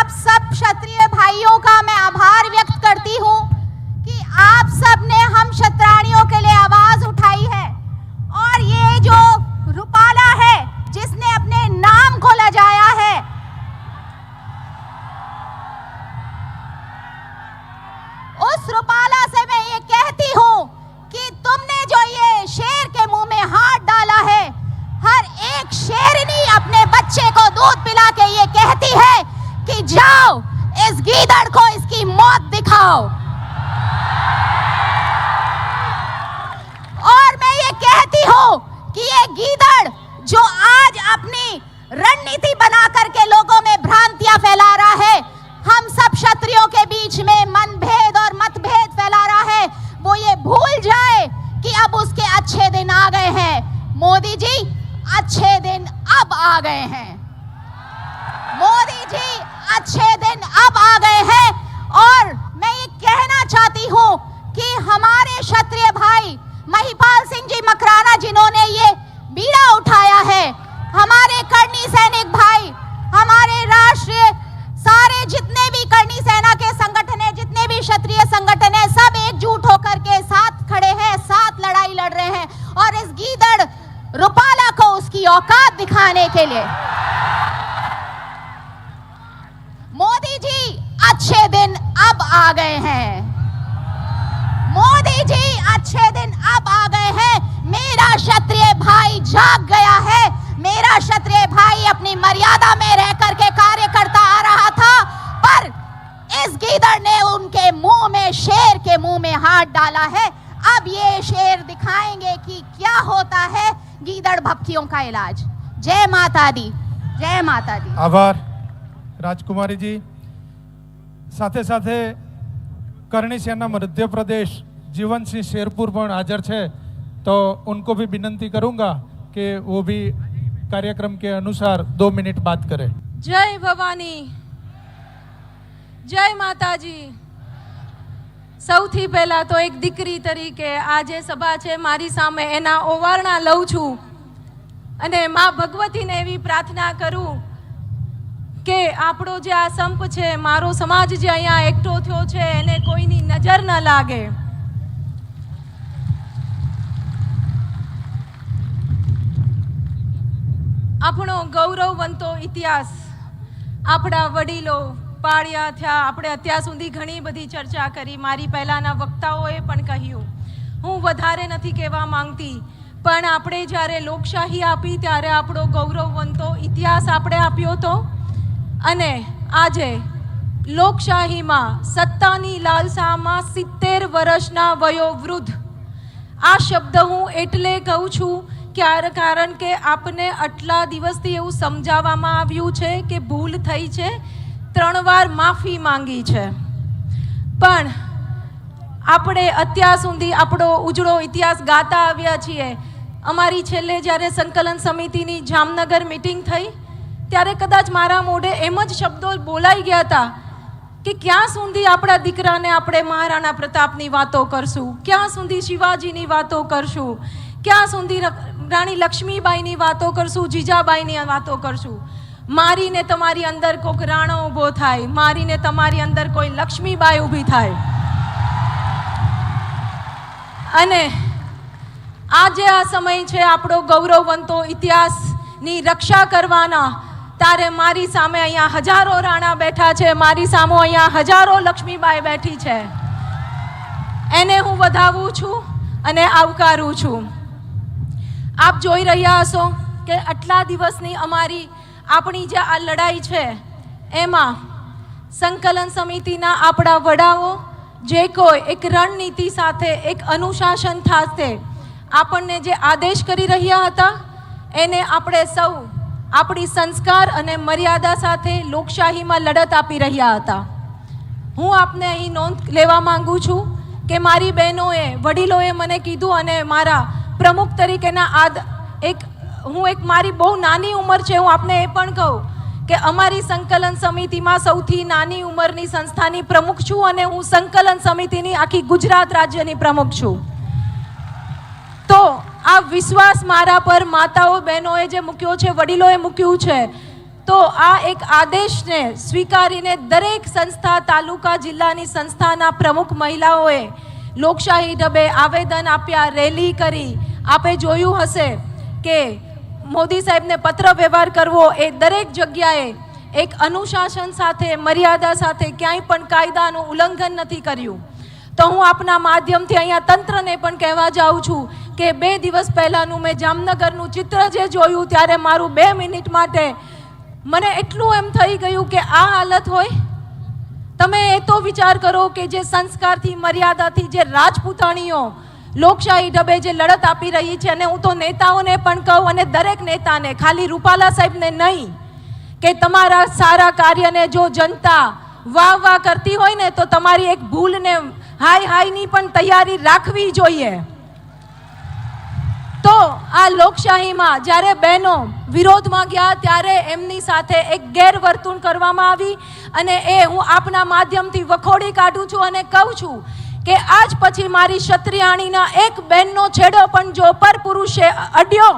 आप सब क्षत्रिय भाइयों का मैं आभार व्यक्त करती हूँ कि आप सबने हम क्षत्राणियों के लिए आवाज़ उठाई है। और ये जो रूपाला है, जिसने अपने नाम को लजाया है, उस रूपाला से मैं ये कहती हूँ कि तुमने जो ये शेर के मुँह में हाथ डाला है, हर एक शेरनी अपने बच्चे को दूध पिला के ये कहती है कि जाओ, इस गीदड़ को इसकी मौत दिखाओ। और मैं ये कहती हूँ कि ये गीदड़ जो आज अपनी रणनीति बना करके लोगों में भ्रांतियाँ फैला रहा है, हम सब क्षत्रियों के बीच में मनभेद और मतभेद फैला रहा है, वो ये भूल जाए कि अब उसके अच्छे दिन आ गए हैं। मोदी जी, अच्छे दिन अब आ गए हैं। मोदी जी अच्छे दिन अब आ गए हैं जाग गया है मेरा क्षत्रिय भाई अपनी मर्यादा में रह करके कार्य करता आ रहा था पर इस गीदड़ ने उनके मुंह में शेर के मुंह में हाथ डाला है अब ये शेर दिखाएंगे कि क्या होता है गीदड़ भपकियों का इलाज जय माता दी जय माता दी આભાર રાજકુમારીજી સાથે સાથે કરણી સેના મધ્યપ્રદેશ जीवन सिंह शेरपुर પણ હાજર છે तो उनको भी विनंती करूंगा कि वो भी कार्यक्रम के अनुसार दो मिनट बात करें જય ભવાની જય માતાજી સૌથી પહેલા તો એક દીકરી તરીકે આ જે સભા છે મારી સામે એના ઓવારણા લઉં છું અને મા ભગવતીને એવી પ્રાર્થના કરું કે આપણો જે આ સંપ છે મારો સમાજ જે અહીંયા એકઠો થયો છે એને કોઈની નજર ન લાગે આપણો ગૌરવવંતો ઇતિહાસ, આપણા વડીલો પાળ્યા થયા, આપણે અત્યાર સુધી ઘણી બધી ચર્ચા કરી. મારી પહેલાંના વક્તાઓએ પણ કહ્યું, હું વધારે નથી કહેવા માંગતી, પણ આપણે જ્યારે લોકશાહી આપી ત્યારે આપણો ગૌરવવંતો ઇતિહાસ આપણે આપ્યો હતો. અને આજે લોકશાહીમાં સત્તાની લાલસામાં સિત્તેર વર્ષના વયોવૃદ્ધ, આ શબ્દ હું એટલે કહું છું ક્યારે કારણ કે આપને આટલા દિવસથી એવું સમજાવવામાં આવ્યું છે કે ભૂલ થઈ છે, ત્રણ વાર માફી માંગી છે. પણ આપણે અત્યાર સુધી આપણો ઉજળો ઇતિહાસ ગાતા આવ્યા છીએ. અમારી છેલ્લે જ્યારે સંકલન સમિતિની જામનગર મિટિંગ થઈ, ત્યારે કદાચ મારા મોઢે એમ જ શબ્દો બોલાઈ ગયા હતા કે ક્યાં સુધી આપણા દીકરાને આપણે મહારાણા પ્રતાપની વાતો કરશું? ક્યાં સુધી શિવાજીની વાતો કરશું? ક્યાં સુધી રાણી લક્ષ્મીબાઈની વાતો કરશું, જીજાબાઈની વાતો કરશું. મારીને તમારી અંદર કોઈક રાણો ઊભો થાય, મારીને તમારી અંદર કોઈ લક્ષ્મીબાઈ ઊભી થાય. અને આજે આ સમય છે આપણો ગૌરવવંતો ઇતિહાસની રક્ષા કરવાના. તારે મારી સામે અહીંયા હજારો રાણા બેઠા છે, મારી સામે અહીંયા હજારો લક્ષ્મીબાઈ બેઠી છે. એને હું વધાવું છું અને આવકારું છું. આપ જોઈ રહ્યા હશો કે આટલા દિવસની અમારી, આપણી જે આ લડાઈ છે, એમાં સંકલન સમિતિના આપણા વડાઓ, જે કોઈ એક રણનીતિ સાથે, એક અનુશાસન સાથે આપણને જે આદેશ કરી રહ્યા હતા, એને આપણે સૌ આપણી સંસ્કાર અને મર્યાદા સાથે લોકશાહીમાં લડત આપી રહ્યા હતા. હું આપને અહીં નોંધ લેવા માંગુ છું કે મારી બહેનોએ, વડીલોએ મને કીધું અને મારા પ્રમુખ તરીકેના આદ એક, હું એક મારી બહુ નાની ઉંમર છે, હું આપને એ પણ કહું કે અમારી સંકલન સમિતિમાં સૌથી નાની ઉંમરની સંસ્થાની પ્રમુખ છું અને હું સંકલન સમિતિની આખી ગુજરાત રાજ્યની પ્રમુખ છું. તો આ વિશ્વાસ મારા પર માતાઓ બહેનોએ જે મૂક્યો છે, વડીલોએ મૂક્યું છે, તો આ એક આદેશને સ્વીકારીને દરેક સંસ્થા, તાલુકા, જિલ્લાની સંસ્થાના પ્રમુખ મહિલાઓએ લોકશાહી ઢબે આવેદન આપ્યા, રેલી કરી આપે જોયું હશે કે મોદી સાહેબને પત્ર વ્યવહાર કરવો એ દરેક જગ્યાએ એક અનુશાસન સાથે, મર્યાદા સાથે ક્યાંય પણ કાયદાનું ઉલ્લંઘન નથી કર્યું. તો હું આપના માધ્યમથી અહીંયા તંત્રને પણ કહેવા જાઉં છું કે બે દિવસ પહેલાંનું મેં જામનગરનું ચિત્ર જે જોયું ત્યારે મારું બે મિનિટ માટે મને એટલું એમ થઈ ગયું કે આ હાલત હોય. તમે એ તો વિચાર કરો કે જે સંસ્કારથી, મર્યાદાથી જે રાજપૂતાણીઓ લોકશાહી ઢબે જે લડત આપી રહી છે અને હું તો નેતાઓને પણ કહું અને દરેક નેતાને, ખાલી રૂપાલા સાહેબને નહીં, કે તમારા સારા કાર્યને જો જનતા વાહ વાહ કરતી હોય ને, તો તમારી એક ભૂલને હાય હાયની પણ તૈયારી રાખવી જોઈએ. તો આ લોકશાહીમાં જ્યારે બહેનો વિરોધમાં ગયા, ત્યારે એમની સાથે એક ગેરવર્તણૂક કરવામાં આવી અને એ હું આપના માધ્યમથી વખોડી કાઢું છું અને કહું છું કે આજ પછી મારી ક્ષત્રિયાણીના એક બહેનનો છેડો પણ જો પર પુરુષે અડ્યો,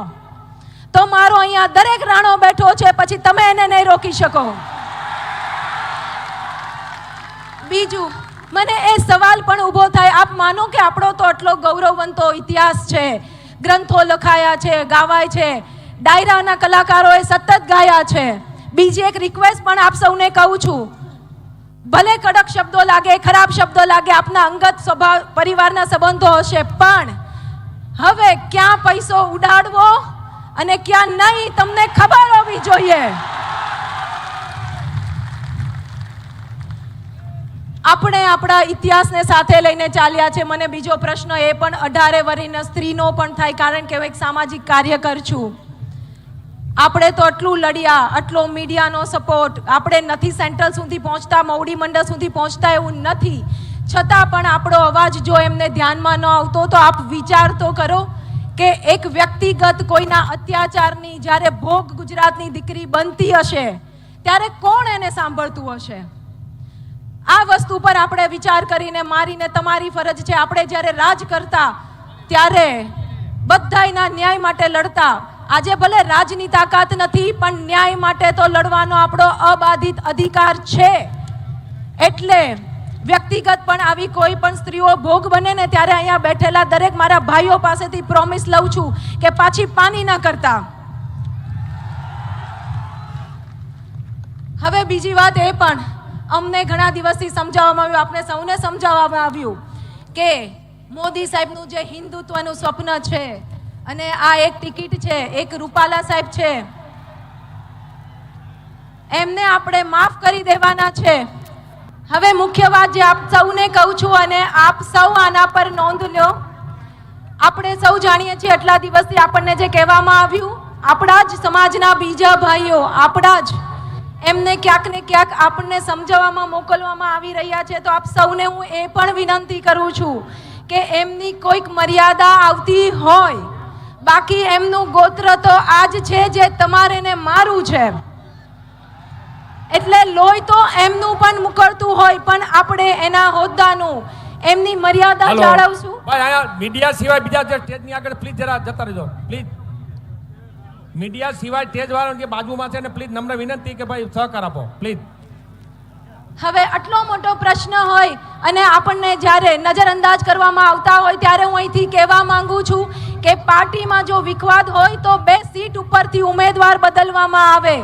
તો મારો અહીંયા દરેક રાણો બેઠો છે, પછી તમે એને નહીં રોકી શકો. બીજું, મને એ સવાલ પણ ઊભો થાય, આપ માનો કે આપણો તો આટલો ગૌરવવંતો ઇતિહાસ છે, ગ્રંથો લખાયા છે, ગાવાય છે, ડાયરાના કલાકારોએ સતત ગાયા છે. બીજી એક રિક્વેસ્ટ પણ આપ સૌને કહું છું ભલે કડક શબ્દો લાગે, ખરાબ શબ્દો લાગે, આપના અંગત સ્વભાવ પરિવારના સંબંધો હશે, પણ હવે ક્યાં પૈસો ઉડાડવો અને ક્યાં નહીં, તમને ખબર હોવી જોઈએ. આપણે આપણા ઇતિહાસને સાથે લઈને ચાલ્યા છે. મને બીજો પ્રશ્ન એ પણ અઢારે વરીને સ્ત્રીનો પણ થાય, કારણ કે હું એક સામાજિક કાર્યકર છું. આપણે તો આટલું લડ્યા, આટલો મીડિયાનો સપોર્ટ આપણે નથી સેન્ટ્રલ સુધી પહોંચતા મૌડી મંડળ સુધી પહોંચતા એવું નથી. છતાં પણ આપણો અવાજ જો એમને ધ્યાનમાં ન આવતો તો આપ વિચાર તો કરો કે એક વ્યક્તિગત કોઈના અત્યાચારની જ્યારે ભોગ ગુજરાતની દીકરી બનતી હશે, ત્યારે કોણ એને સાંભળતું હશે? આ વસ્તુ પર આપણે વિચાર કરીને મારીને તમારી ફરજ છે. આપણે જ્યારે રાજ કરતા, ત્યારે બધાયના ન્યાય માટે લડતા આજે ભલે રાજની તાકાત નથી, પણ ન્યાય માટે તો લડવાનો આપણો અબાધિત અધિકાર છે. એટલે વ્યક્તિગત પણ આવી કોઈ પણ સ્ત્રીઓ ભોગ બને ને ત્યારે અહીંયા બેઠેલા દરેક મારા ભાઈઓ પાસેથી પ્રોમિસ લઉં છું કે પાછી પાની ના કરતા. હવે બીજી વાત એ પણ, અમને ઘણા દિવસથી સમજાવવામાં આવ્યું આપણે સૌને સમજાવવામાં આવ્યું કે મોદી સાહેબનું જે હિન્દુત્વનું સ્વપ્ન છે અને આ એક ટિકિટ છે, એક રૂપાલા સાહેબ છે. એમને આપણે માફ કરી દેવાના છે. હવે મુખ્ય વાત જે આપ સૌને કહું છું અને આપ સૌ આના પર નોંધ લો. આપણે સૌ જાણીએ છીએ આટલા દિવસથી આપણને જે કહેવામાં આવ્યું, આપણા જ સમાજના બીજા ભાઈઓ, આપણા જ. એમને ક્યાંક ને ક્યાંક આપણને સમજાવવામાં, મોકલવામાં આવી રહ્યા છે. તો આપ સૌને હું એ પણ વિનંતી કરું છું કે એમની કોઈક મર્યાદા આવતી હોય બાકી એમનું ગોત્ર તો આજ છે જે તમારે ને મારું છે. એટલે લોહી તો એમનું પણ મુકળતું હોય પણ આપણે એના હોદ્દાનું એમની મર્યાદા જાળવશું. મીડિયા સિવાય બીજા જે સ્ટેજની આગળ પ્લીઝ જરા જતા રહેજો. પ્લીઝ મીડિયા સિવાય સ્ટેજ વાળા જે બાજુમાં છે ને પ્લીઝ નમ્ર વિનંતી કે ભાઈ સહકાર આપો. પ્લીઝ હવે આટલો મોટો પ્રશ્ન હોય અને આપણને જ્યારે નજરઅંદાજ કરવામાં આવતા હોય ત્યારે હું અહીંથી કહેવા માંગુ છું કે પાર્ટીમાં જો વિખવાદ હોય તો બે સીટ ઉપરથી ઉમેદવાર બદલવામાં આવે.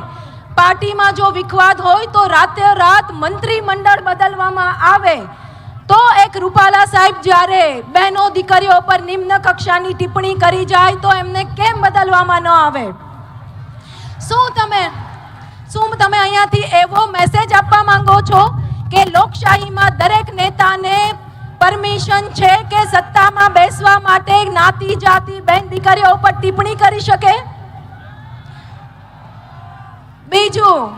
પાર્ટીમાં જો વિખવાદ હોય તો રાતે રાત મંત્રીમંડળ બદલવામાં આવે. તો એક રૂપાલા સાહેબ જ્યારે બહેનો દીકરીઓ પર નિમ્ન કક્ષાની ટિપ્પણી કરી જાય તો એમને કેમ બદલવામાં ન આવે? શું તમે શું તમે અહીંયાથી એવો મેસેજ આપવા માંગો છો કે લોકશાહીમાં દરેક નેતાને પરમિશન છે કે સત્તામાં બેસવા માટે જ્ઞાતિ જાતિ બેન દીકરીઓ ઉપર ટિપ્પણી કરી શકે? બીજું,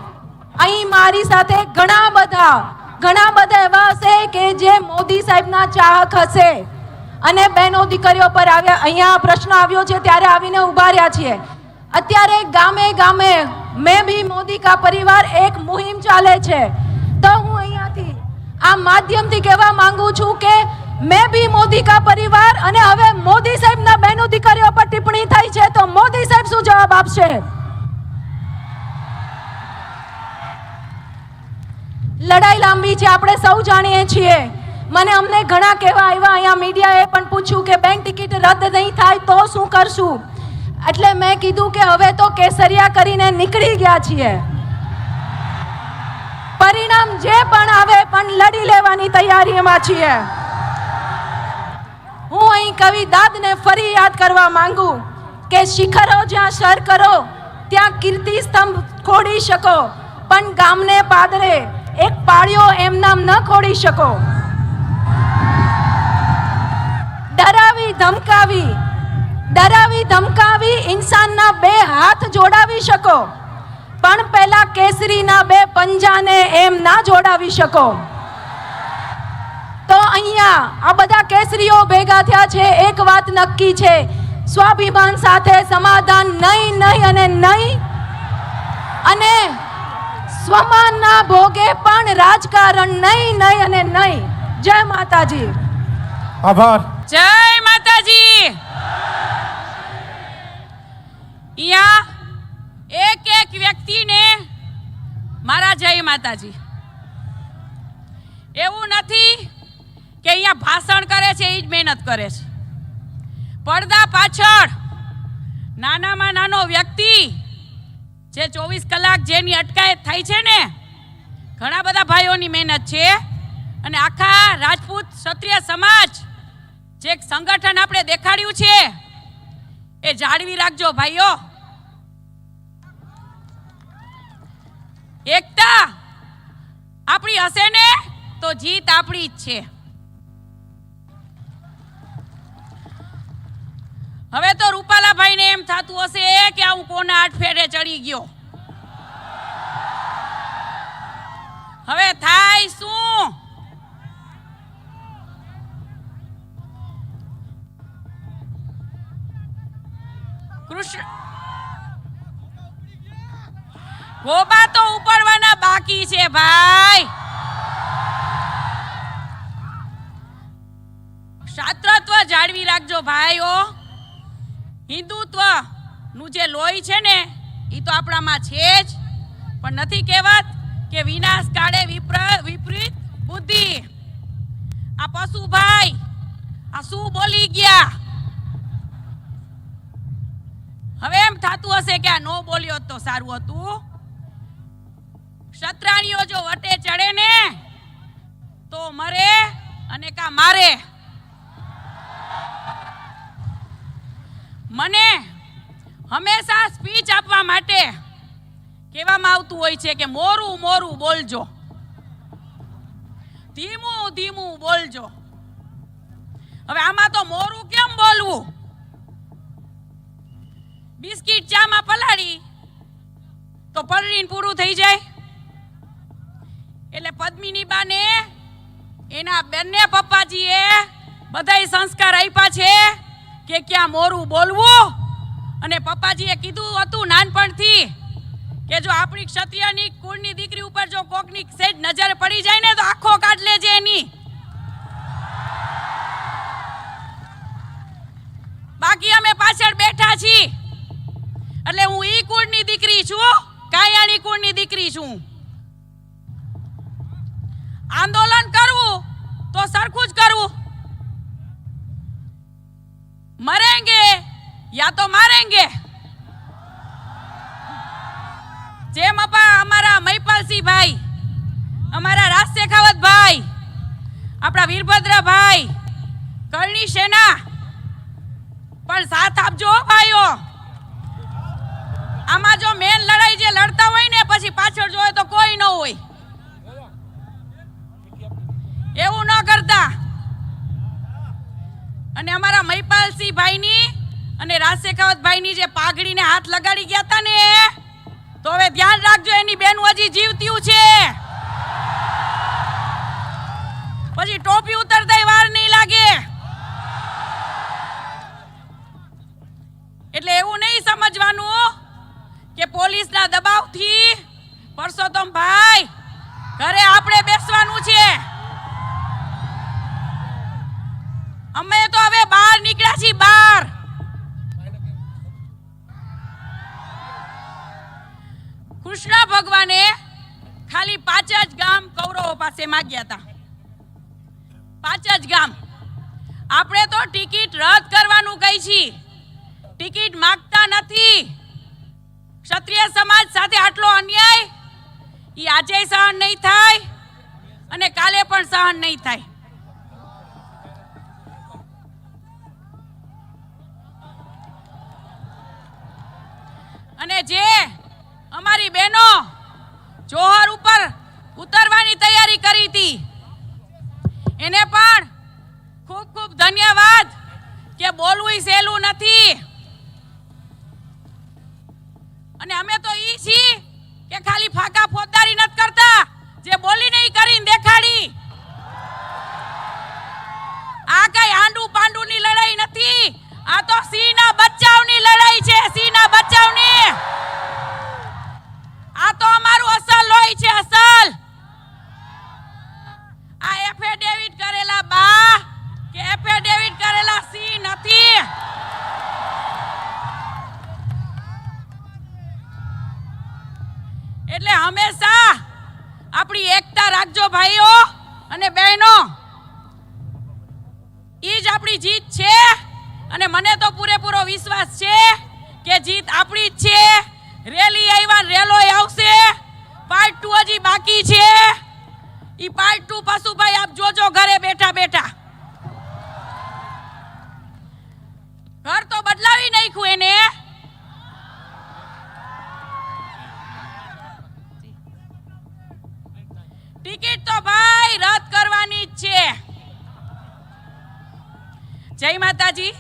અહીં મારી સાથે ઘણા બધા ઘણા બધા એવા હશે કે જે મોદી સાહેબના ચાહક હશે. અને બહેનો દીકરીઓ પર આવ્યા, અહીંયા પ્રશ્ન આવ્યો છે, ત્યારે આવીને ઊભા રહ્યા છીએ. અત્યારે ગામે ગામે મેં ભી મોદી કા પરિવાર એક મુહિમ ચાલે છે. તો હું અહીંયાથી આ માધ્યમથી કહેવા માંગુ છું કે મેં ભી મોદી કા પરિવાર અને હવે મોદી સાહેબના બહેનો દીકરીઓ પર ટિપ્પણી થઈ છે તો મોદી સાહેબ શું જવાબ આપશે? લડાઈ લાંબી છે, આપણે સૌ જાણીએ છીએ. મને અમને ઘણા કહેવા આવ્યા. અહીંયા મીડિયાએ પણ પૂછ્યું કે બેંક ટિકિટ રદ નહીં થાય તો શું કરશું? એટલે મેં કીધું કે હવે તો કેસરિયા કરીને નીકળી ગયા છીએ. પરિણામ જે પણ આવે પણ લડી લેવાની તૈયારીમાં છીએ. હું અહીં કવિ દાદને ફરી યાદ કરવા માંગુ કે શિખરો જ્યાં સર કરો, ત્યાં કીર્તિ સ્તંભ ખોડી શકો, પણ ગામને પાદરે એક પાળ્યો એમ નામ ન ખોડી શકો. ડરાવી, ધમકાવી ડરાવી ધમકાવી ઇન્સાનના બે હાથ જોડાવી શકો. પણ પહેલા કેસરીના બે પંજાને એમ ના જોડાવી શકો. તો અહીંયા આ બધા કેસરીઓ ભેગા થયા છે એક વાત નક્કી છે. સ્વાભિમાન સાથે સમાધાન નહીં નહીં અને નહીં. અને સ્વમાનના ભોગે પણ રાજકારણ નહીં નહીં અને નહીં. જય માતાજી. આભાર. જય માતાજી. અહીંયા એક એક વ્યક્તિને મારા જય માતાજી. એવું નથી કે અહીંયા ભાષણ કરે છે એ જ મહેનત કરે છે. પડદા પાછળ નાનામાં નાનો વ્યક્તિ જે ચોવીસ કલાક જેની અટકાયત થાય છે ને, ઘણા બધા ભાઈઓની મહેનત છે અને આખા રાજપૂત ક્ષત્રિય સમાજ જે સંગઠન આપણે દેખાડ્યું છે એ જાળવી રાખજો ભાઈઓ. એકતા આપણી હશે ને, તો જીત આપણી જ છે. હવે તો રૂપાલાભાઈને એમ થતું હશે કે હું કોના આઠ ફેરે ચડી ગયો. હવે થાય શું? કૃષ્ણ. ગોબા તો ઉપાડવાના બાકી છે ભાઈ. શાસ્ત્રત્વ જાળવી રાખજો ભાઈઓ. હિન્દુત્વનું જે લોહી છે ને, એ તો આપણામાં છે જ. પણ નથી કહેવત કે વિનાશ કાળે વિપ્ર- વિપરીત બુદ્ધિ. આ પશુ ભાઈ, આ શું બોલી ગયા? થતું હશે કે આ નો બોલ્યો તો સારું હતું? ક્ષત્રાણીઓ જો વટે ચડે ને, તો મરે અને કા મારે? મને હંમેશા સ્પીચ આપવા માટે કહેવામાં આવતું હોય છે કે મોરું મોરું બોલજો. ધીમું ધીમું બોલજો. હવે આમાં તો મોરું કેમ બોલવું? બિસ્કિટ ચામાં પલાળી, તો પલળીને પૂરું થઈ જાય. એટલે પદ્મિની બાને એના બંને પપ્પાજીએ બધાય સંસ્કાર આપ્યા છે કે ક્યાં મોરું બોલવું. અને પપ્પાજીએ કીધું હતું નાનપણથી કે જો આપણી ક્ષત્રિયની કુળની દીકરી ઉપર જો કોકની સેજ નજર પડી જાય ને તો આખો કાઢ લેજે એની. બાકી અમે પાછળ બેઠા છીએ. એટલે હું ઈ કુળની દીકરી છું, કાયાણી કુળની દીકરી છું. આંદોલન કરવું તો સરખું જ કરવું. મરેંગે યા તો મારેંગે. જેમ અપા અમારા મહિપાલસિંહ ભાઈ, અમારા રાજ શેખાવત ભાઈ, આપણા વીરભદ્ર ભાઈ કરણી સેના. પણ સાથ આપજો ભાઈઓ. આમાં જો મેન લડાઈ જે લડતા હોય ને, પછી પાછળ જોઈએ તો કોઈ ન હોય. એવું ન કરતા. અને અમારા મહિપાલસિંહ ભાઈની અને રાજ શેખાવત ભાઈની જે પાઘડીને હાથ લગાડી ગયા હતા ને, તો હવે ધ્યાન રાખજો, એની બેન હજી જીવતીયું છે. પછી ટોપી ઉતરતા વાર પોલીસના દબાવથી પરસોત્તમ ભાઈ, ઘરે આપણે બેસવાનું છે. અમે તો હવે બહાર નીકળ્યા છીએ, બહાર. કૃષ્ણ ભગવાને ખાલી પાંચ જ ગામ કૌરવો પાસે માગ્યા હતા. પાંચ જ ગામ. આપણે તો ટિકિટ રદ કરવાનું કહી છીએ. ટિકિટ માગતા નથી. ક્ષત્રિય સમાજ સાથે આટલો અન્યાય? એ આજે સહન નહીં થાય અને કાલે પણ સહન નહીં થાય. અને જે અમારી બહેનો જોહર ઉપર ઉતરવાની તૈયારી કરી હતી, એને પણ ખૂબ ખૂબ ધન્યવાદ કે બોલવું સહેલું નથી. અને અમે તો ઈ છીએ કે ખાલી ફાકા ફોજદારી નથી કરતા. જે બોલીને ઈ કરીને દેખાડી. આ કઈ આંડુ પાંડુની લડાઈ નથી. આ તો સિંહના બચાવની લડાઈ છે, સિંહના બચાવની આ તો અમારું અસલ લોહી છે, અસલ. આ એફિડેવિટ કરેલા બા, કે એફિડેવિટ કરેલા સિંહ નથી. એટલે હંમેશા આપણી એકતા રાખજો ભાઈઓ અને બહેનો. એ જ આપણી જીત છે અને મને તો પૂરેપૂરો વિશ્વાસ છે કે જીત આપણી જ છે. રેલી આવ્યા રેલો આવશે. પાર્ટ ટુ હજી બાકી છે. એ પાર્ટ ટુ પશુભાઈ આપ જોજો ઘરે બેઠા બેઠા. ઘર તો બદલાવી નાખ્યું એને. જય માતાજી.